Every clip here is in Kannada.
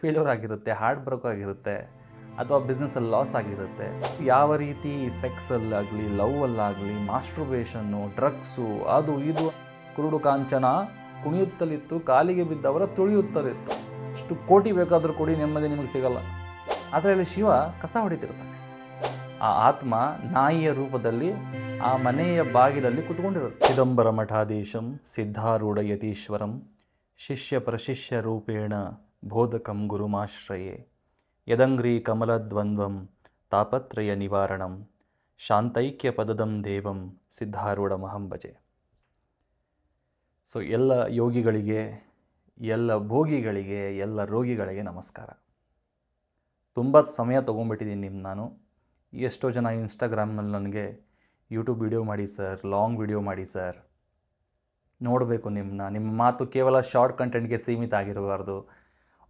ಫೇಲ್ಯೂರ್ ಆಗಿರುತ್ತೆ ಹಾರ್ಟ್ ಬ್ರೋಕ್ ಆಗಿರುತ್ತೆ, ಅಥವಾ ಬಿಸ್ನೆಸ್ಸಲ್ಲಿ ಲಾಸ್ ಆಗಿರುತ್ತೆ, ಯಾವ ರೀತಿ ಸೆಕ್ಸಲ್ಲಾಗಲಿ ಲವ್ವಲ್ಲಾಗಲಿ ಮಾಸ್ಟ್ರುಬೇಷನ್ನು ಡ್ರಗ್ಸು ಅದು ಇದು ಕುರುಡು ಕಾಂಚನ ಕುಣಿಯುತ್ತಲಿತ್ತು, ಕಾಲಿಗೆ ಬಿದ್ದವರ ತುಳಿಯುತ್ತಲಿತ್ತು. ಇಷ್ಟು ಕೋಟಿ ಬೇಕಾದರೂ ಕೊಡಿ, ನೆಮ್ಮದಿ ನಿಮಗೆ ಸಿಗಲ್ಲ. ಅದರಲ್ಲಿ ಶಿವ ಕಸ ಹೊಡಿತಿರ್ತಾನೆ. ಆ ಆತ್ಮ ನಾಯಿಯ ರೂಪದಲ್ಲಿ ಆ ಮನೆಯ ಬಾಗಿಲಲ್ಲಿ ಕುತ್ಕೊಂಡಿರುತ್ತೆ. ಚಿದಂಬರ ಮಠಾಧೀಶಂ ಸಿದ್ಧಾರೂಢ ಯತೀಶ್ವರಂ ಶಿಷ್ಯ ಪ್ರಶಿಷ್ಯ ರೂಪೇಣ ಬೋಧಕಂ ಗುರುಮಾಶ್ರಯೇ. ಯದಂಗ್ರಿ ಕಮಲದ್ವಂದ್ವಂ ತಾಪತ್ರಯ ನಿವಾರಣಂ ಶಾಂತೈಕ್ಯ ಪದದಂ ದೇವಂ ಸಿದ್ಧಾರೂಢ ಮಹಂಭಜೆ ಸೊ ಎಲ್ಲ ಯೋಗಿಗಳಿಗೆ, ಎಲ್ಲ ಭೋಗಿಗಳಿಗೆ, ಎಲ್ಲ ರೋಗಿಗಳಿಗೆ ನಮಸ್ಕಾರ. ತುಂಬ ಸಮಯ ತೊಗೊಂಡ್ಬಿಟ್ಟಿದ್ದೀನಿ ನಿಮ್ಮ ನಾನು. ಎಷ್ಟೋ ಜನ ಇನ್ಸ್ಟಾಗ್ರಾಮ್ನಲ್ಲಿ ನನಗೆ, ಯೂಟ್ಯೂಬ್ ವಿಡಿಯೋ ಮಾಡಿ ಸರ್, ಲಾಂಗ್ ವಿಡಿಯೋ ಮಾಡಿ ಸರ್. ನೋಡಬೇಕು ನಿಮ್ಮನ್ನ ನಿಮ್ಮ ಮಾತು ಕೇವಲ ಶಾರ್ಟ್ ಕಂಟೆಂಟ್ಗೆ ಸೀಮಿತ ಆಗಿರಬಾರ್ದು.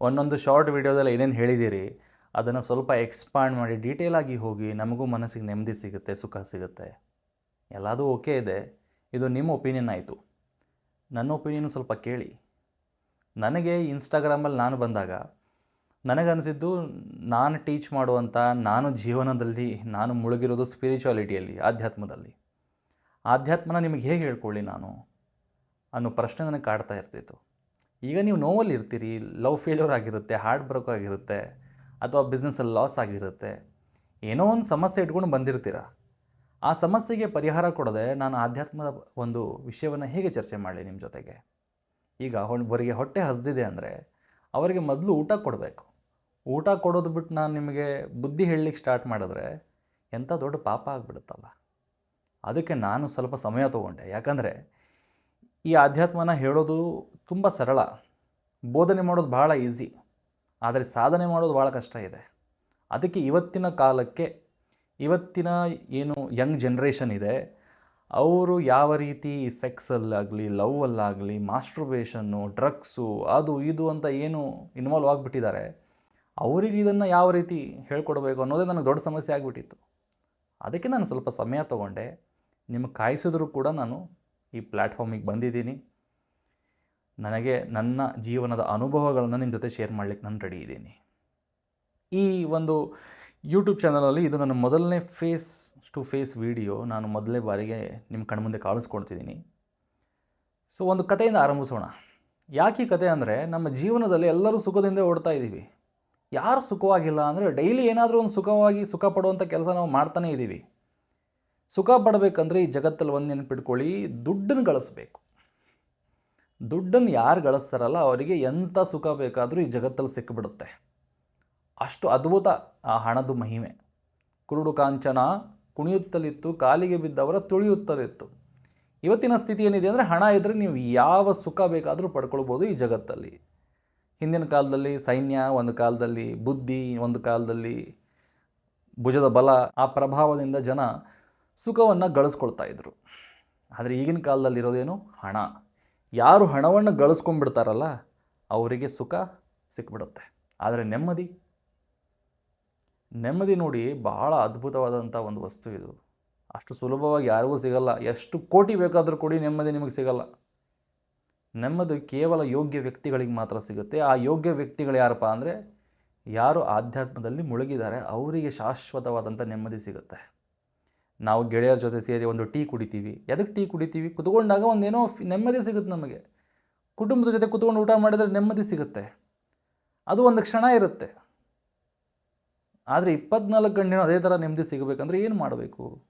ಒಂದೊಂದು ಶಾರ್ಟ್ ವಿಡಿಯೋದಲ್ಲಿ ಏನೇನು ಹೇಳಿದ್ದೀರಿ ಅದನ್ನು ಸ್ವಲ್ಪ ಎಕ್ಸ್ಪಾಂಡ್ ಮಾಡಿ ಡೀಟೇಲಾಗಿ ಹೋಗಿ ನಮಗೂ ಮನಸ್ಸಿಗೆ ನೆಮ್ಮದಿ ಸಿಗುತ್ತೆ, ಸುಖ ಸಿಗುತ್ತೆ. ಎಲ್ಲದೂ ಓಕೆ ಇದೆ. ಇದು ನಿಮ್ಮ ಒಪಿನಿಯನ್ ಆಯಿತು. ನನ್ನ ಒಪಿನಿಯನ್ ಸ್ವಲ್ಪ ಕೇಳಿ. ನನಗೆ ಇನ್ಸ್ಟಾಗ್ರಾಮಲ್ಲಿ ನಾನು ಬಂದಾಗ ನನಗನ್ನಿಸಿದ್ದು ನಾನು ಟೀಚ್ ಮಾಡುವಂಥ ನಾನು ಜೀವನದಲ್ಲಿ, ನಾನು ಮುಳುಗಿರೋದು ಸ್ಪಿರಿಚುವಾಲಿಟಿಯಲ್ಲಿ ಆಧ್ಯಾತ್ಮದಲ್ಲಿ. ಆಧ್ಯಾತ್ಮನ ನಿಮಗೆ ಹೇಗೆ ಹೇಳ್ಕೊಳ್ಳಿ ನಾನು ಅನ್ನೋ ಪ್ರಶ್ನೆ ನನಗೆ ಕಾಡ್ತಾ ಇರ್ತಿತ್ತು. ಈಗ ನೀವು ನೋವಲ್ಲಿ ಇರ್ತೀರಿ, ಲವ್ ಫೇಲ್ಯೂರ್ ಆಗಿರುತ್ತೆ ಹಾರ್ಟ್ ಬ್ರೋಕ್ ಆಗಿರುತ್ತೆ, ಅಥವಾ ಬಿಸ್ನೆಸ್ಸಲ್ಲಿ ಲಾಸ್ ಆಗಿರುತ್ತೆ, ಏನೋ ಒಂದು ಸಮಸ್ಯೆ ಇಟ್ಕೊಂಡು ಬಂದಿರ್ತೀರ? ಆ ಸಮಸ್ಯೆಗೆ ಪರಿಹಾರ ಕೊಡದೆ ನಾನು ಆಧ್ಯಾತ್ಮದ ಒಂದು ವಿಷಯವನ್ನು ಹೇಗೆ ಚರ್ಚೆ ಮಾಡಲಿ ನಿಮ್ಮ ಜೊತೆಗೆ? ಈಗ ಒಬ್ಬರಿಗೆ ಹೊಟ್ಟೆ ಹಸ್ದಿದೆ ಅಂದರೆ ಅವರಿಗೆ ಮೊದಲು ಊಟ ಕೊಡಬೇಕು. ಊಟ ಕೊಡೋದು ಬಿಟ್ಟು ನಾನು ನಿಮಗೆ ಬುದ್ಧಿ ಹೇಳಲಿಕ್ಕೆ ಸ್ಟಾರ್ಟ್ ಮಾಡಿದ್ರೆ ಎಂಥ ದೊಡ್ಡ ಪಾಪ ಆಗಿಬಿಡುತ್ತಲ್ಲ. ಅದಕ್ಕೆ ನಾನು ಸ್ವಲ್ಪ ಸಮಯ ತೊಗೊಂಡೆ. ಯಾಕಂದರೆ ಈ ಆಧ್ಯಾತ್ಮನ ಹೇಳೋದು ತುಂಬ ಸರಳ. ಬೋಧನೆ ಮಾಡೋದು ಭಾಳ ಈಸಿ. ಆದರೆ ಸಾಧನೆ ಮಾಡೋದು ಭಾಳ ಕಷ್ಟ ಇದೆ. ಅದಕ್ಕೆ ಇವತ್ತಿನ ಕಾಲಕ್ಕೆ ಇವತ್ತಿನ ಏನು ಯಂಗ್ ಜನ್ರೇಷನ್ ಇದೆ, ಅವರು ಯಾವ ರೀತಿ ಸೆಕ್ಸಲ್ಲಾಗಲಿ, ಲವ್ವಲ್ಲಾಗಲಿ, ಮಾಸ್ಟ್ರುಬೇಷನ್ನು, ಡ್ರಗ್ಸು, ಅದು ಇದು ಅಂತ ಏನು ಇನ್ವಾಲ್ವ್ ಆಗಿಬಿಟ್ಟಿದ್ದಾರೆ, ಅವರಿಗೆ ಇದನ್ನು ಯಾವ ರೀತಿ ಹೇಳ್ಕೊಡ್ಬೇಕು ಅನ್ನೋದೇ ನನಗೆ ದೊಡ್ಡ ಸಮಸ್ಯೆ ಆಗಿಬಿಟ್ಟಿತ್ತು. ಅದಕ್ಕೆ ನಾನು ಸ್ವಲ್ಪ ಸಮಯ ತೊಗೊಂಡೆ. ನಿಮಗೆ ಕಾಯಿಸಿದ್ರು ಕೂಡ ನಾನು ಈ ಪ್ಲ್ಯಾಟ್ಫಾರ್ಮಿಗೆ ಬಂದಿದ್ದೀನಿ. ನನಗೆ ನನ್ನ ಜೀವನದ ಅನುಭವಗಳನ್ನು ನಿಮ್ಮ ಜೊತೆ ಶೇರ್ ಮಾಡಲಿಕ್ಕೆ ನಾನು ರೆಡಿ ಇದ್ದೀನಿ. ಈ ಒಂದು ಯೂಟ್ಯೂಬ್ ಚಾನಲಲ್ಲಿ ಇದು ನನ್ನ ಮೊದಲನೇ ಫೇಸ್ ಟು ಫೇಸ್ ವಿಡಿಯೋ ನಾನು ಮೊದಲನೇ ಬಾರಿಗೆ ನಿಮ್ಮ ಕಣ್ಮುಂದೆ ಕಾಣಿಸ್ಕೊಳ್ತಿದ್ದೀನಿ. ಸೊ ಒಂದು ಕಥೆಯಿಂದ ಆರಂಭಿಸೋಣ. ಯಾಕೆ ಈ ಕತೆ ಅಂದರೆ ನಮ್ಮ ಜೀವನದಲ್ಲಿ ಎಲ್ಲರೂ ಸುಖದಿಂದ ಓಡ್ತಾ ಇದ್ದೀವಿ. ಯಾರು ಸುಖವಾಗಿಲ್ಲ ಅಂದರೆ ಡೈಲಿ ಏನಾದರೂ ಒಂದು ಸುಖವಾಗಿ ಸುಖ ಪಡುವಂಥ ಕೆಲಸ ನಾವು ಮಾಡ್ತಾನೇ ಇದ್ದೀವಿ. ಸುಖ ಪಡಬೇಕಂದ್ರೆ ಈ ಜಗತ್ತಲ್ಲಿ ಒಂದು ನೆನಪಿಟ್ಕೊಳ್ಳಿ, ದುಡ್ಡನ್ನು ಗಳಿಸ್ಬೇಕು. ದುಡ್ಡನ್ನು ಯಾರು ಗಳಿಸ್ತಾರಲ್ಲ ಅವರಿಗೆ ಎಂಥ ಸುಖ ಬೇಕಾದರೂ ಈ ಜಗತ್ತಲ್ಲಿ ಸಿಕ್ಕಿಬಿಡುತ್ತೆ ಅಷ್ಟು ಅದ್ಭುತ ಆ ಹಣದ ಮಹಿಮೆ. ಕುರುಡು ಕಾಂಚನ ಕುಣಿಯುತ್ತಲಿತ್ತು, ಕಾಲಿಗೆ ಬಿದ್ದವರ ತುಳಿಯುತ್ತಲಿತ್ತು. ಇವತ್ತಿನ ಸ್ಥಿತಿ ಏನಿದೆ ಅಂದರೆ ಹಣ ಇದ್ದರೆ ನೀವು ಯಾವ ಸುಖ ಬೇಕಾದರೂ ಪಡ್ಕೊಳ್ಬೋದು ಈ ಜಗತ್ತಲ್ಲಿ. ಹಿಂದಿನ ಕಾಲದಲ್ಲಿ ಸೈನ್ಯ, ಒಂದು ಕಾಲದಲ್ಲಿ ಬುದ್ಧಿ, ಒಂದು ಕಾಲದಲ್ಲಿ ಭುಜದ ಬಲ, ಆ ಪ್ರಭಾವದಿಂದ ಜನ ಸುಖವನ್ನು ಗಳಿಸ್ಕೊಳ್ತಾ ಇದ್ದರು ಆದರೆ ಈಗಿನ ಕಾಲದಲ್ಲಿ ಇರೋದೇನು ಹಣ. ಯಾರು ಹಣವನ್ನು ಗಳಿಸ್ಕೊಂಡ್ಬಿಡ್ತಾರಲ್ಲ, ಅವರಿಗೆ ಸುಖ ಸಿಕ್ಬಿಡುತ್ತೆ. ಆದರೆ ನೆಮ್ಮದಿ? ನೆಮ್ಮದಿ ನೋಡಿ ಬಹಳ ಅದ್ಭುತವಾದಂಥ ಒಂದು ವಸ್ತು ಇದು. ಅಷ್ಟು ಸುಲಭವಾಗಿ ಯಾರಿಗೂ ಸಿಗಲ್ಲ. ಎಷ್ಟು ಕೋಟಿ ಬೇಕಾದರೂ ಕೊಡಿ ನೆಮ್ಮದಿ ನಿಮಗೆ ಸಿಗಲ್ಲ. ನೆಮ್ಮದಿ ಕೇವಲ ಯೋಗ್ಯ ವ್ಯಕ್ತಿಗಳಿಗೆ ಮಾತ್ರ ಸಿಗುತ್ತೆ. ಆ ಯೋಗ್ಯ ವ್ಯಕ್ತಿಗಳು ಯಾರಪ್ಪ ಅಂದರೆ, ಯಾರು ಆಧ್ಯಾತ್ಮದಲ್ಲಿ ಮುಳುಗಿದ್ದಾರೆ, ಅವರಿಗೆ ಶಾಶ್ವತವಾದಂಥ ನೆಮ್ಮದಿ ಸಿಗುತ್ತೆ. ನಾವು ಗೆಳೆಯರ ಜೊತೆ ಸೇರಿ ಒಂದು ಟೀ ಕುಡಿತೀವಿ. ಎದಕ್ಕೆ ಟೀ ಕುಡಿತೀವಿ? ಕುತ್ಕೊಂಡಾಗ ಒಂದೇನೋ ನೆಮ್ಮದಿ ಸಿಗುತ್ತೆ ನಮಗೆ. ಕುಟುಂಬದ ಜೊತೆ ಕುತ್ಕೊಂಡು ಊಟ ಮಾಡಿದರೆ ನೆಮ್ಮದಿ ಸಿಗುತ್ತೆ. ಅದು ಒಂದು ಕ್ಷಣ ಇರುತ್ತೆ. ಆದರೆ ಇಪ್ಪತ್ನಾಲ್ಕು ಗಂಟೆನೂ ಅದೇ ಥರ ನೆಮ್ಮದಿ ಸಿಗಬೇಕಂದ್ರೆ ಏನು ಮಾಡಬೇಕು?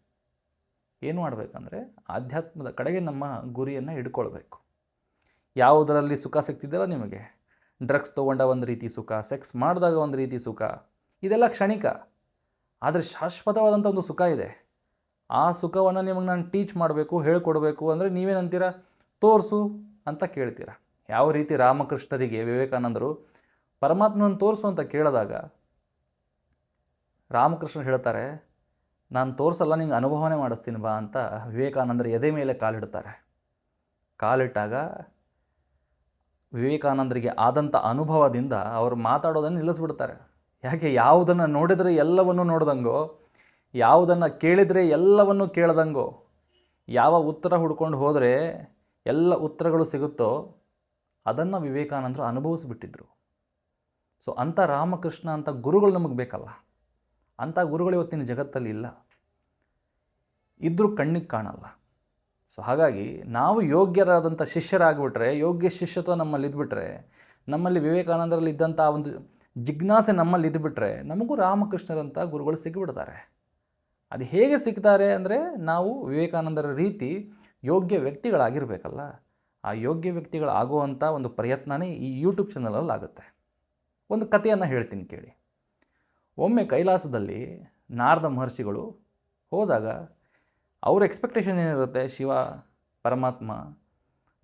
ಏನು ಮಾಡಬೇಕಂದ್ರೆ ಆಧ್ಯಾತ್ಮದ ಕಡೆಗೆ ನಮ್ಮ ಗುರಿಯನ್ನು ಹಿಡ್ಕೊಳ್ಬೇಕು. ಯಾವುದರಲ್ಲಿ ಸುಖ ಸಿಗ್ತಿದ್ದಲ್ಲ ನಿಮಗೆ? ಡ್ರಗ್ಸ್ ತೊಗೊಂಡ ಒಂದು ರೀತಿ ಸುಖ, ಸೆಕ್ಸ್ ಮಾಡಿದಾಗ ಒಂದು ರೀತಿ ಸುಖ, ಇದೆಲ್ಲ ಕ್ಷಣಿಕ. ಆದರೆ ಶಾಶ್ವತವಾದಂಥ ಒಂದು ಸುಖ ಇದೆ. ಆ ಸುಖವನ್ನು ನಿಮಗೆ ನಾನು ಟೀಚ್ ಮಾಡಬೇಕು, ಹೇಳ್ಕೊಡ್ಬೇಕು ಅಂದರೆ ನೀವೇನಂತೀರ? ತೋರಿಸು ಅಂತ ಕೇಳ್ತೀರ. ಯಾವ ರೀತಿ ರಾಮಕೃಷ್ಣರಿಗೆ ವಿವೇಕಾನಂದರು ಪರಮಾತ್ಮನನ್ನು ತೋರಿಸು ಅಂತ ಕೇಳಿದಾಗ ರಾಮಕೃಷ್ಣ ಹೇಳ್ತಾರೆ, ನಾನು ತೋರಿಸಲ್ಲ, ನಿಂಗೆ ಅನುಭವನೇ ಮಾಡಿಸ್ತೀನಿ ಬಾ ಅಂತ ವಿವೇಕಾನಂದರು ಎದೆ ಮೇಲೆ ಕಾಲಿಡ್ತಾರೆ ಕಾಲಿಟ್ಟಾಗ ವಿವೇಕಾನಂದರಿಗೆ ಆದಂಥ ಅನುಭವದಿಂದ ಅವರು ಮಾತಾಡೋದನ್ನು ನಿಲ್ಲಿಸ್ಬಿಡ್ತಾರೆ. ಯಾಕೆ, ಯಾವುದನ್ನು ನೋಡಿದರೆ ಎಲ್ಲವನ್ನು ನೋಡ್ದಂಗೋ ಯಾವುದನ್ನು ಕೇಳಿದರೆ ಎಲ್ಲವನ್ನು ಕೇಳ್ದಂಗೋ, ಯಾವ ಉತ್ತರ ಹುಡ್ಕೊಂಡು ಹೋದರೆ ಎಲ್ಲ ಉತ್ತರಗಳು ಸಿಗುತ್ತೋ, ಅದನ್ನು ವಿವೇಕಾನಂದರು ಅನುಭವಿಸಿಬಿಟ್ಟಿದ್ರು. ಸೊ ಅಂಥ ರಾಮಕೃಷ್ಣ ಅಂತ ಗುರುಗಳು ನಮಗೆ ಬೇಕಲ್ಲ. ಅಂಥ ಗುರುಗಳು ಇವತ್ತಿನ ಜಗತ್ತಲ್ಲಿ ಇಲ್ಲ. ಇದ್ದರೂ ಕಣ್ಣಿಗೆ ಕಾಣಲ್ಲ. ಸೊ ಹಾಗಾಗಿ ನಾವು ಯೋಗ್ಯರಾದಂಥ ಶಿಷ್ಯರಾಗ್ಬಿಟ್ರೆ, ಯೋಗ್ಯ ಶಿಷ್ಯತ್ವ ನಮ್ಮಲ್ಲಿ ಇದ್ಬಿಟ್ರೆ, ನಮ್ಮಲ್ಲಿ ವಿವೇಕಾನಂದರಲ್ಲಿ ಇದ್ದಂಥ ಒಂದು ಜಿಜ್ಞಾಸೆ ನಮ್ಮಲ್ಲಿ ಇದ್ಬಿಟ್ರೆ, ನಮಗೂ ರಾಮಕೃಷ್ಣರಂಥ ಗುರುಗಳು ಸಿಕ್ಕಿಬಿಡ್ತಾರೆ ಅದು ಹೇಗೆ ಸಿಗ್ತಾರೆ ಅಂದರೆ ನಾವು ವಿವೇಕಾನಂದರ ರೀತಿ ಯೋಗ್ಯ ವ್ಯಕ್ತಿಗಳಾಗಿರಬೇಕಲ್ಲ, ಆ ಯೋಗ್ಯ ವ್ಯಕ್ತಿಗಳಾಗುವಂಥ ಒಂದು ಪ್ರಯತ್ನನೇ ಈ ಯೂಟ್ಯೂಬ್ ಚಾನಲಲ್ಲಿ ಆಗುತ್ತೆ. ಒಂದು ಕಥೆಯನ್ನು ಹೇಳ್ತೀನಿ ಕೇಳಿ. ಒಮ್ಮೆ ಕೈಲಾಸದಲ್ಲಿ ನಾರದ ಮಹರ್ಷಿಗಳು ಹೋದಾಗ ಅವ್ರ ಎಕ್ಸ್ಪೆಕ್ಟೇಷನ್ ಏನಿರುತ್ತೆ, ಶಿವ, ಪರಮಾತ್ಮ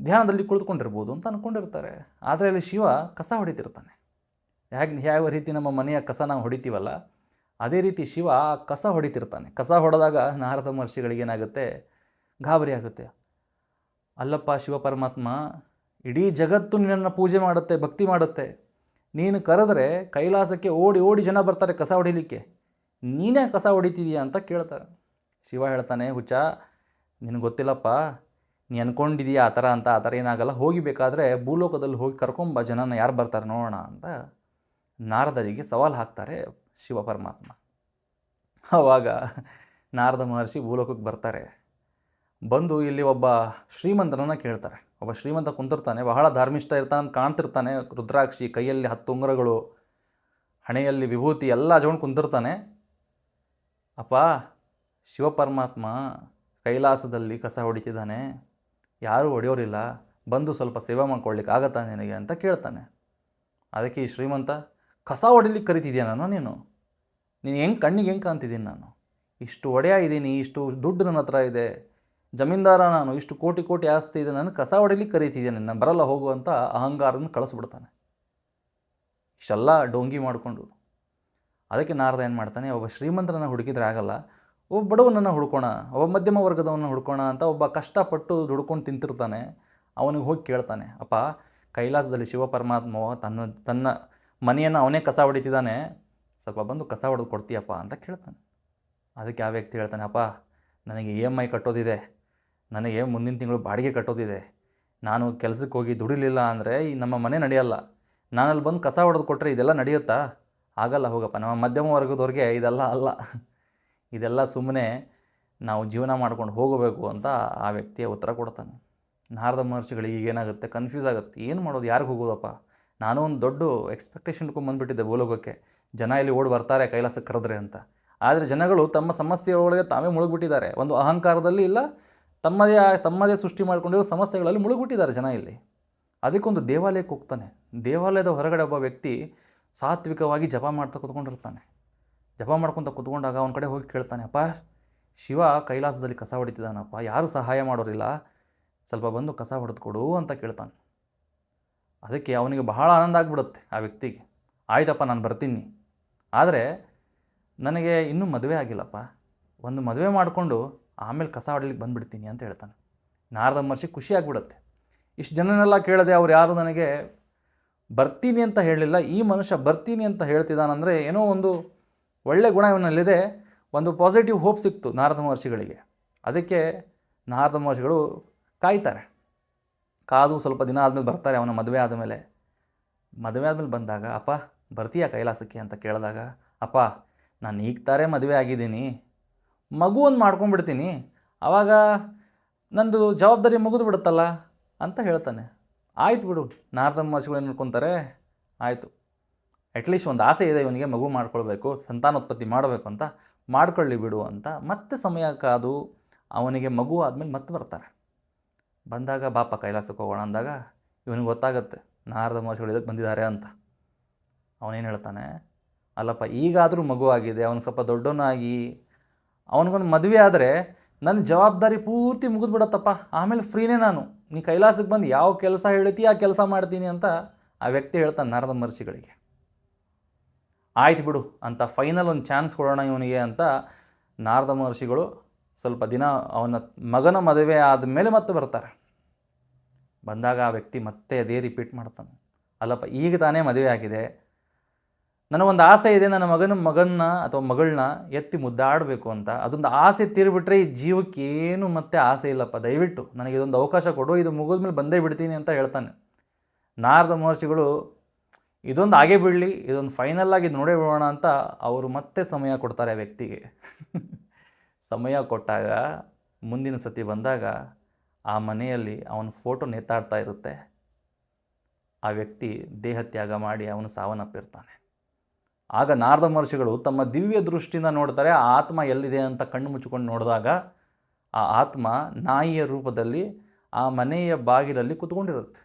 ಧ್ಯಾನದಲ್ಲಿ ಕುಳಿತುಕೊಂಡಿರ್ಬೋದು ಅಂತ ಅಂದ್ಕೊಂಡಿರ್ತಾರೆ ಆದರೆ ಅಲ್ಲಿ ಶಿವ ಕಸ ಹೊಡಿತಿರ್ತಾನೆ. ಹೇಗೆ ಯಾವ ರೀತಿ ನಮ್ಮ ಮನೆಯ ಕಸ ನಾವು ಹೊಡಿತೀವಲ್ಲ ಅದೇ ರೀತಿ ಶಿವ ಕಸ ಹೊಡಿತಿರ್ತಾನೆ. ಕಸ ಹೊಡೆದಾಗ ನಾರದ ಮಹರ್ಷಿಗಳಿಗೇನಾಗುತ್ತೆ ಗಾಬರಿ ಆಗುತ್ತೆ. ಅಲ್ಲಪ್ಪ ಶಿವ ಪರಮಾತ್ಮ, ಇಡೀ ಜಗತ್ತು ನಿನ್ನನ್ನು ಪೂಜೆ ಮಾಡುತ್ತೆ, ಭಕ್ತಿ ಮಾಡುತ್ತೆ. ನೀನು ಕರೆದ್ರೆ ಕೈಲಾಸಕ್ಕೆ ಓಡಿ ಓಡಿ ಜನ ಬರ್ತಾರೆ ಕಸ ಹೊಡಿಲಿಕ್ಕೆ. ನೀನೇ ಕಸ ಹೊಡಿತಿದೀಯ ಅಂತ ಕೇಳ್ತಾರೆ. ಶಿವ ಹೇಳ್ತಾನೆ, ಹುಚ್ಚ, ನಿನಗೆ ಗೊತ್ತಿಲ್ಲಪ್ಪ, ನೀ ಅಂದ್ಕೊಂಡಿದೀಯ ಆ ಥರ ಅಂತ, ಆ ಥರ ಏನಾಗಲ್ಲ, ಹೋಗಿ ಬೇಕಾದರೆ ಭೂಲೋಕದಲ್ಲಿ ಹೋಗಿ ಕರ್ಕೊಂಬ ಜನನ ಯಾರು ಬರ್ತಾರೆ ನೋಡೋಣ ಅಂತ ನಾರದರಿಗೆ ಸವಾಲು ಹಾಕ್ತಾರೆ ಶಿವ ಪರಮಾತ್ಮ ಆವಾಗ ನಾರದ ಮಹರ್ಷಿ ಭೂಲೋಕಕ್ಕೆ ಬರ್ತಾರೆ. ಬಂದು ಇಲ್ಲಿ ಒಬ್ಬ ಶ್ರೀಮಂತನನ್ನು ಕೇಳ್ತಾರೆ. ಒಬ್ಬ ಶ್ರೀಮಂತ ಕುಂತಿರ್ತಾನೆ, ಬಹಳ ಧಾರ್ಮಿಷ್ಠ ಇರ್ತಾನೆ ಅಂತ ಕಾಣ್ತಿರ್ತಾನೆ, ರುದ್ರಾಕ್ಷಿ, ಕೈಯಲ್ಲಿ ಹತ್ತು ಉಂಗುರಗಳು, ಹಣೆಯಲ್ಲಿ ವಿಭೂತಿ ಎಲ್ಲ ಜೋಣ ಕುಂತಿರ್ತಾನೆ. ಅಪ್ಪ ಶಿವ ಪರಮಾತ್ಮ ಕೈಲಾಸದಲ್ಲಿ ಕಸ ಹೊಡಿತಿದ್ದಾನೆ. ಯಾರೂ ಹೊಡೆಯೋರಿಲ್ಲ. ಬಂದು ಸ್ವಲ್ಪ ಸೇವೆ ಮಾಡ್ಕೊಳ್ಳಿಕ್ಕೆ ಆಗತ್ತಾ ನಿನಗೆ ಅಂತ ಕೇಳ್ತಾನೆ. ಅದಕ್ಕೆ ಈ ಶ್ರೀಮಂತ ಕಸ ಹೊಡಿಲಿಕ್ಕೆ ಕರಿತಿದ್ಯಾ ನಾನು, ನೀನು? ನೀನು ಹೆಂಗೆ ಕಣ್ಣಿಗೆ ಹೆಂಗೆ ಕಾಣ್ತಿದ್ದೀನಿ ನಾನು? ಇಷ್ಟು ಒಡೆಯ ಇದ್ದೀನಿ, ಇಷ್ಟು ದುಡ್ಡು ನನ್ನ ಹತ್ರ ಇದೆ, ಜಮೀನ್ದಾರ ನಾನು, ಇಷ್ಟು ಕೋಟಿ ಕೋಟಿ ಆಸ್ತಿ ಇದೆ ನಾನು ಕಸ ಹೊಡಿಲಿಕ್ಕೆ ಕರಿತಿದ್ದೀನಿ ನಾನು? ಬರಲ್ಲ ಹೋಗುವಂಥ ಅಹಂಕಾರದಿಂದ ಕಳಿಸ್ಬಿಡ್ತಾನೆ. ಇಷ್ಟೆಲ್ಲ ಡೋಂಗಿ ಮಾಡಿಕೊಂಡು. ಅದಕ್ಕೆ ನಾರದ ಏನು ಮಾಡ್ತಾನೆ, ಒಬ್ಬ ಶ್ರೀಮಂತರನ್ನು ಹುಡುಕಿದ್ರೆ ಆಗಲ್ಲ, ಒಬ್ಬ ಬಡವನನ್ನು ಹುಡ್ಕೋಣ, ಒಬ್ಬ ಮಧ್ಯಮ ವರ್ಗದವನ್ನ ಹುಡ್ಕೋಣ ಅಂತ ಒಬ್ಬ ಕಷ್ಟಪಟ್ಟು ದುಡ್ಕೊಂಡು ತಿಂತಿರ್ತಾನೆ, ಅವನಿಗೆ ಹೋಗಿ ಕೇಳ್ತಾನೆ, ಅಪ್ಪ, ಕೈಲಾಸದಲ್ಲಿ ಶಿವ ಪರಮಾತ್ಮ ತನ್ನ ತನ್ನ ಮನೆಯನ್ನು ಅವನೇ ಕಸ ಹೊಡಿತಿದ್ದಾನೆ. ಸ್ವಲ್ಪ ಬಂದು ಕಸ ಹೊಡೆದು ಕೊಡ್ತೀಯಪ್ಪ ಅಂತ ಕೇಳ್ತಾನೆ. ಅದಕ್ಕೆ ಆ ವ್ಯಕ್ತಿ ಹೇಳ್ತಾನೆ, ಅಪ್ಪ, ನನಗೆ ಇ ಎಂ ಐ ಕಟ್ಟೋದಿದೆ. ನನಗೆ ಮುಂದಿನ ತಿಂಗಳು ಬಾಡಿಗೆ ಕಟ್ಟೋದಿದೆ. ನಾನು ಕೆಲಸಕ್ಕೆ ಹೋಗಿ ದುಡಿಲಿಲ್ಲ ಅಂದರೆ ಈ ನಮ್ಮ ಮನೆ ನಡೆಯಲ್ಲ. ನಾನಲ್ಲಿ ಬಂದು ಕಸ ಹೊಡೆದು ಕೊಟ್ಟರೆ ಇದೆಲ್ಲ ನಡೆಯುತ್ತಾ? ಆಗಲ್ಲ ಹೋಗಪ್ಪ, ನಮ್ಮ ಮಧ್ಯಮ ವರ್ಗದವ್ರಿಗೆ ಇದೆಲ್ಲ ಅಲ್ಲ. ಇದೆಲ್ಲ ಸುಮ್ಮನೆ ನಾವು ಜೀವನ ಮಾಡ್ಕೊಂಡು ಹೋಗಬೇಕು ಅಂತ ಆ ವ್ಯಕ್ತಿಯ ಉತ್ತರ ಕೊಡ್ತಾನೆ. ನಾರದ ಮಹರ್ಷಿಗಳಿಗೆ ಈಗೇನಾಗುತ್ತೆ? ಕನ್ಫ್ಯೂಸ್ ಆಗುತ್ತೆ. ಏನು ಮಾಡೋದು? ಯಾರಿಗೆ ಹೋಗೋದಪ್ಪ? ನಾನು ಒಂದು ದೊಡ್ಡ ಎಕ್ಸ್ಪೆಕ್ಟೇಷನ್ ಬಂದುಬಿಟ್ಟಿದ್ದೆ ಭೂಲೋಕಕ್ಕೆ. ಜನ ಇಲ್ಲಿ ಓಡಿ ಬರ್ತಾರೆ ಕೈಲಾಸಕ್ಕೆ ಕರೆದ್ರೆ ಅಂತ. ಆದರೆ ಜನಗಳು ತಮ್ಮ ಸಮಸ್ಯೆಯೊಳಗೆ ತಾವೇ ಮುಳುಗ್ಬಿಟ್ಟಿದ್ದಾರೆ. ಒಂದು ಅಹಂಕಾರದಲ್ಲಿ ಇಲ್ಲ, ತಮ್ಮದೇ ತಮ್ಮದೇ ಸೃಷ್ಟಿ ಮಾಡ್ಕೊಂಡಿರೋ ಸಮಸ್ಯೆಗಳಲ್ಲಿ ಮುಳುಗ್ಬಿಟ್ಟಿದ್ದಾರೆ ಜನ ಇಲ್ಲಿ. ಅದಕ್ಕೊಂದು ದೇವಾಲಯಕ್ಕೆ ಹೋಗ್ತಾನೆ. ದೇವಾಲಯದ ಹೊರಗಡೆ ಒಬ್ಬ ವ್ಯಕ್ತಿ ಸಾತ್ವಿಕವಾಗಿ ಜಪ ಮಾಡ್ತಾ ಕೂತ್ಕೊಂಡಿರ್ತಾನೆ. ಜಪ ಮಾಡ್ಕೊತ ಕೂತ್ಕೊಂಡಾಗ ಅವನ ಕಡೆ ಹೋಗಿ ಕೇಳ್ತಾನೆ, ಅಪ್ಪ, ಶಿವ ಕೈಲಾಸದಲ್ಲಿ ಕಸ ಹೊಡಿತಿದ್ದಾನಪ್ಪ. ಯಾರೂ ಸಹಾಯ ಮಾಡೋರಿಲ್ಲ? ಸ್ವಲ್ಪ ಬಂದು ಕಸ ಹೊಡೆದು ಕೊಡು ಅಂತ ಕೇಳ್ತಾನೆ. ಅದಕ್ಕೆ ಅವನಿಗೆ ಬಹಳ ಆನಂದ ಆಗಿಬಿಡುತ್ತೆ ಆ ವ್ಯಕ್ತಿಗೆ. ಆಯ್ತಪ್ಪ, ನಾನು ಬರ್ತೀನಿ. ಆದರೆ ನನಗೆ ಇನ್ನೂ ಮದುವೆ ಆಗಿಲ್ಲಪ್ಪ. ಒಂದು ಮದುವೆ ಮಾಡಿಕೊಂಡು ಆಮೇಲೆ ಕಸ ಹೊಡಲಿಕ್ಕೆ ಬಂದುಬಿಡ್ತೀನಿ ಅಂತ ಹೇಳ್ತಾನೆ. ನಾರದ ಮಹರ್ಷಿ ಖುಷಿ ಆಗಿಬಿಡುತ್ತೆ. ಇಷ್ಟು ಜನನೆಲ್ಲ ಕೇಳದೆ ಅವ್ರು ಯಾರು ನನಗೆ ಬರ್ತೀನಿ ಅಂತ ಹೇಳಲಿಲ್ಲ, ಈ ಮನುಷ್ಯ ಬರ್ತೀನಿ ಅಂತ ಹೇಳ್ತಿದ್ದಾನಂದರೆ ಏನೋ ಒಂದು ಒಳ್ಳೆ ಗುಣ ಇವನಲ್ಲಿದೆ, ಒಂದು ಪಾಸಿಟಿವ್ ಹೋಪ್ ಸಿಕ್ತು ನಾರದ ಮಹರ್ಷಿಗಳಿಗೆ. ಅದಕ್ಕೆ ನಾರದ ಮಹರ್ಷಿಗಳು ಕಾಯ್ತಾರೆ. ಕಾದು ಸ್ವಲ್ಪ ದಿನ ಆದಮೇಲೆ ಬರ್ತಾರೆ, ಅವನ ಮದುವೆ ಆದಮೇಲೆ. ಮದುವೆ ಆದಮೇಲೆ ಬಂದಾಗ, ಅಪ್ಪ, ಬರ್ತೀಯಾ ಕೈಲಾಸಕ್ಕೆ? ಅಂತ ಕೇಳಿದಾಗ, ಅಪ್ಪ, ನಾನು ಈಗ ತಾರೆ ಮದುವೆ ಆಗಿದ್ದೀನಿ. ಮಗು ಒಂದು ಮಾಡ್ಕೊಂಡ್ಬಿಡ್ತೀನಿ. ಆವಾಗ ನಂದು ಜವಾಬ್ದಾರಿ ಮುಗಿದು ಬಿಡುತ್ತಲ್ಲ? ಅಂತ ಹೇಳ್ತಾನೆ. ಆಯ್ತು ಬಿಡು ನಾರದ ಮಹರ್ಷಿಗಳು ಏನು ಮಾಡ್ಕೊತಾರೆ? ಆಯಿತು. ಅಟ್ಲೀಸ್ಟ್ ಒಂದು ಆಸೆ ಇದೆ ಇವನಿಗೆ, ಮಗು ಮಾಡ್ಕೊಳ್ಬೇಕು, ಸಂತಾನೋತ್ಪತ್ತಿ ಮಾಡಬೇಕು ಅಂತ. ಮಾಡ್ಕೊಳ್ಳಿ ಬಿಡು ಅಂತ ಮತ್ತೆ ಸಮಯ ಕಾದು ಅವನಿಗೆ ಮಗು ಆದಮೇಲೆ ಮತ್ತೆ ಬರ್ತಾರೆ. ಬಂದಾಗ ಬಾಪ ಕೈಲಾಸಕ್ಕೆ ಹೋಗೋಣ ಅಂದಾಗ ಇವನಿಗೆ ಗೊತ್ತಾಗುತ್ತೆ, ನಾರದ ಮಹರ್ಷಿಗಳು ಇದಕ್ಕೆ ಬಂದಿದ್ದಾರೆ ಅಂತ. ಅವನೇನು ಹೇಳ್ತಾನೆ, ಅಲ್ಲಪ್ಪ, ಈಗಾದರೂ ಮಗು ಆಗಿದೆ, ಅವನಿಗೆ ಸ್ವಲ್ಪ ದೊಡ್ಡವನಾಗಿ, ಅವನಿಗೊಂದು ಮದುವೆ ಆದರೆ ನನ್ನ ಜವಾಬ್ದಾರಿ ಪೂರ್ತಿ ಮುಗಿದ್ಬಿಡತ್ತಪ್ಪ, ಆಮೇಲೆ ಫ್ರೀನೇ ನಾನು. ನೀ ಕೈಲಾಸಕ್ಕೆ ಬಂದು ಯಾವ ಕೆಲಸ ಹೇಳ್ತೀಯ, ಆ ಕೆಲಸ ಮಾಡ್ತೀನಿ ಅಂತ ಆ ವ್ಯಕ್ತಿ ಹೇಳ್ತಾನೆ ನಾರದ ಮಹರ್ಷಿಗಳಿಗೆ. ಆಯ್ತು ಬಿಡು, ಅಂತ ಫೈನಲ್ ಒಂದು ಚಾನ್ಸ್ ಕೊಡೋಣ ಇವನಿಗೆ ಅಂತ ನಾರದ ಮಹರ್ಷಿಗಳು ಸ್ವಲ್ಪ ದಿನ ಅವನ ಮಗನ ಮದುವೆ ಆದಮೇಲೆ ಮತ್ತೆ ಬರ್ತಾರೆ. ಬಂದಾಗ ಆ ವ್ಯಕ್ತಿ ಮತ್ತೆ ಅದೇ ರಿಪೀಟ್ ಮಾಡ್ತಾನೆ. ಅಲ್ಲಪ್ಪ, ಈಗ ತಾನೇ ಮದುವೆ ಆಗಿದೆ. ನನಗೊಂದು ಆಸೆ ಇದೆ, ನನ್ನ ಮಗನ ಮಗನ್ನ ಅಥವಾ ಮಗಳನ್ನ ಎತ್ತಿ ಮುದ್ದಾಡಬೇಕು ಅಂತ. ಅದೊಂದು ಆಸೆ ತೀರ್ಬಿಟ್ರೆ ಈ ಜೀವಕ್ಕೇನು ಮತ್ತೆ ಆಸೆ ಇಲ್ಲಪ್ಪ. ದಯವಿಟ್ಟು ನನಗೆ ಇದೊಂದು ಅವಕಾಶ ಕೊಡು, ಇದು ಮುಗಿದ್ಮೇಲೆ ಬಂದೇ ಬಿಡ್ತೀನಿ ಅಂತ ಹೇಳ್ತಾನೆ. ನಾರದ ಮಹರ್ಷಿಗಳು, ಇದೊಂದು ಆಗೇ ಬಿಡಲಿ, ಇದೊಂದು ಫೈನಲ್ ಆಗಿ ನೋಡೇ ಬಿಡೋಣ ಅಂತ ಅವರು ಮತ್ತೆ ಸಮಯ ಕೊಡ್ತಾರೆ ವ್ಯಕ್ತಿಗೆ. ಸಮಯ ಕೊಟ್ಟಾಗ, ಮುಂದಿನ ಸತಿ ಬಂದಾಗ ಆ ಮನೆಯಲ್ಲಿ ಅವನ ಫೋಟೋ ನೇತಾಡ್ತಾ ಇರುತ್ತೆ. ಆ ವ್ಯಕ್ತಿ ದೇಹ ತ್ಯಾಗ ಮಾಡಿ ಅವನು ಸಾವನ್ನಪ್ಪಿರ್ತಾನೆ. ಆಗ ನಾರದ ಮಹರ್ಷಿಗಳು ತಮ್ಮ ದಿವ್ಯ ದೃಷ್ಟಿಯಿಂದ ನೋಡ್ತಾರೆ, ಆ ಆತ್ಮ ಎಲ್ಲಿದೆ ಅಂತ ಕಣ್ಣು ಮುಚ್ಚಿಕೊಂಡು ನೋಡಿದಾಗ ಆ ಆತ್ಮ ನಾಯಿಯ ರೂಪದಲ್ಲಿ ಆ ಮನೆಯ ಬಾಗಿಲಲ್ಲಿ ಕುತ್ಕೊಂಡಿರುತ್ತೆ.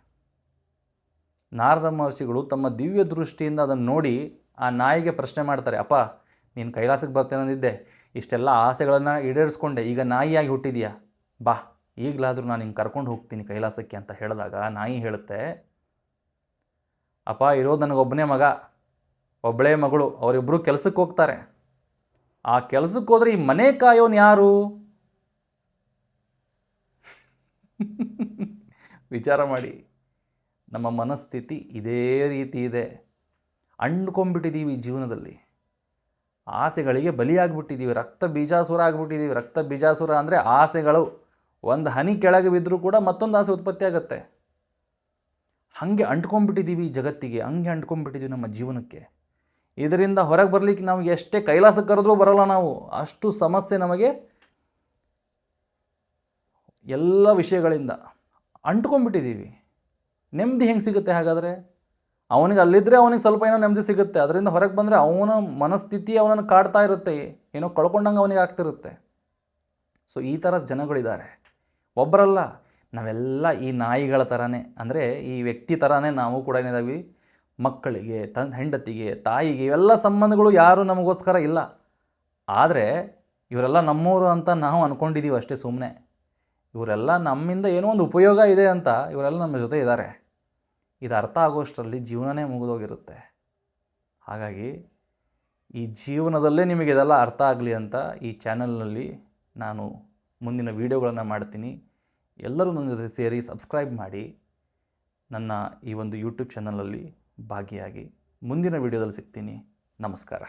ನಾರದ ಮಹರ್ಷಿಗಳು ತಮ್ಮ ದಿವ್ಯ ದೃಷ್ಟಿಯಿಂದ ಅದನ್ನು ನೋಡಿ ಆ ನಾಯಿಗೆ ಪ್ರಶ್ನೆ ಮಾಡ್ತಾರೆ, ಅಪ್ಪ, ನೀನು ಕೈಲಾಸಕ್ಕೆ ಬರ್ತೇನೆ ಅಂದಿದ್ದೆ. ಇಷ್ಟೆಲ್ಲ ಆಸೆಗಳನ್ನು ಈಡೇರಿಸ್ಕೊಂಡೆ. ಈಗ ನಾಯಿಯಾಗಿ ಹುಟ್ಟಿದೀಯಾ? ಬಾ, ಈಗಲಾದರೂ ನಾನು ಹಿಂಗೆ ಕರ್ಕೊಂಡು ಹೋಗ್ತೀನಿ ಕೈಲಾಸಕ್ಕೆ ಅಂತ ಹೇಳಿದಾಗ ನಾಯಿ ಹೇಳುತ್ತೆ, ಅಪ್ಪ, ಇರೋದು ನನಗೊಬ್ಬನೇ ಮಗ ಒಬ್ಬಳೇ ಮಗಳು ಅವರಿಬ್ಬರು ಕೆಲಸಕ್ಕೆ ಹೋಗ್ತಾರೆ. ಆ ಕೆಲಸಕ್ಕೆ ಹೋದರೆ ಈ ಮನೆ ಕಾಯೋನು ಯಾರು? ವಿಚಾರ ಮಾಡಿ. ನಮ್ಮ ಮನಸ್ಥಿತಿ ಇದೇ ರೀತಿ ಇದೆ. ಅಂಡ್ಕೊಂಡ್ಬಿಟ್ಟಿದ್ದೀವಿ ಈ ಜೀವನದಲ್ಲಿ. ಆಸೆಗಳಿಗೆ ಬಲಿಯಾಗ್ಬಿಟ್ಟಿದ್ದೀವಿ ರಕ್ತ ಬೀಜಾಸುರ ಆಗಿಬಿಟ್ಟಿದ್ದೀವಿ ರಕ್ತ ಬೀಜಾಸುರ ಅಂದರೆ ಆಸೆಗಳು. ಒಂದು ಹನಿ ಕೆಳಗೆ ಬಿದ್ದರೂ ಕೂಡ ಮತ್ತೊಂದು ಆಸೆ ಉತ್ಪತ್ತಿ ಆಗುತ್ತೆ. ಹಾಗೆ ಅಂಟ್ಕೊಂಡ್ಬಿಟ್ಟಿದ್ದೀವಿ ಜಗತ್ತಿಗೆ, ಹಂಗೆ ಅಂಟ್ಕೊಂಡ್ಬಿಟ್ಟಿದ್ದೀವಿ ನಮ್ಮ ಜೀವನಕ್ಕೆ. ಇದರಿಂದ ಹೊರಗೆ ಬರಲಿಕ್ಕೆ ನಾವು ಎಷ್ಟೇ ಕೈಲಾಸ ಕರೆದ್ರೂ ಬರೋಲ್ಲ ನಾವು. ಅಷ್ಟು ಸಮಸ್ಯೆ ನಮಗೆ ಎಲ್ಲ ವಿಷಯಗಳಿಂದ ಅಂಟ್ಕೊಂಡ್ಬಿಟ್ಟಿದ್ದೀವಿ ನೆಮ್ಮದಿ ಹೆಂಗೆ ಸಿಗುತ್ತೆ ಹಾಗಾದರೆ? ಅವನಿಗೆ ಅಲ್ಲಿದ್ದರೆ ಅವನಿಗೆ ಸ್ವಲ್ಪ ಏನೋ ನೆಮ್ಮದಿ ಸಿಗುತ್ತೆ. ಅದರಿಂದ ಹೊರಗೆ ಬಂದರೆ ಅವನ ಮನಸ್ಥಿತಿ ಅವನನ್ನು ಕಾಡ್ತಾ ಇರುತ್ತೆ. ಏನೋ ಕಳ್ಕೊಂಡಂಗೆ ಅವನಿಗೆ ಆಗ್ತಿರುತ್ತೆ. ಸೊ ಈ ಥರ ಜನಗಳಿದ್ದಾರೆ. ಒಬ್ಬರಲ್ಲ, ನಾವೆಲ್ಲ ಈ ನಾಯಿಗಳ ಥರನೇ. ಅಂದರೆ ಈ ವ್ಯಕ್ತಿ ಥರನೇ ನಾವು ಕೂಡ ಏನಿದಾವೆ? ಮಕ್ಕಳಿಗೆ ತನ್ನ ಹೆಂಡತಿಗೆ, ತಾಯಿಗೆ ಇವೆಲ್ಲ ಸಂಬಂಧಗಳು ಯಾರು ನಮಗೋಸ್ಕರ ಇಲ್ಲ. ಆದರೆ, ಇವರೆಲ್ಲ ನಮ್ಮೂರು ಅಂತ ನಾವು ಅಂದ್ಕೊಂಡಿದ್ದೀವಿ ಅಷ್ಟೇ ಸುಮ್ಮನೆ ಇವರೆಲ್ಲ ನಮ್ಮಿಂದ ಏನೋ ಒಂದು ಉಪಯೋಗ ಇದೆ ಅಂತ ಇವರೆಲ್ಲ ನಮ್ಮ ಜೊತೆ ಇದ್ದಾರೆ. ಇದು ಅರ್ಥ ಆಗೋಷ್ಟರಲ್ಲಿ ಜೀವನನೇ ಮುಗಿದೋಗಿರುತ್ತೆ. ಹಾಗಾಗಿ ಈ ಜೀವನದಲ್ಲೇ ನಿಮಗೆ ಇದೆಲ್ಲ ಅರ್ಥ ಆಗಲಿ ಅಂತ ಈ ಚಾನಲ್ನಲ್ಲಿ ನಾನು ಮುಂದಿನ ವೀಡಿಯೋಗಳನ್ನು ಮಾಡ್ತೀನಿ. ಎಲ್ಲರೂ ನನ್ನ ಜೊತೆ ಸೇರಿ ಸಬ್ಸ್ಕ್ರೈಬ್ ಮಾಡಿ. ನನ್ನ ಈ ಒಂದು ಯೂಟ್ಯೂಬ್ ಚಾನಲಲ್ಲಿ ಭಾಗಿಯಾಗಿ ಮುಂದಿನ ವೀಡಿಯೋದಲ್ಲಿ ಸಿಗ್ತೀನಿ. ನಮಸ್ಕಾರ.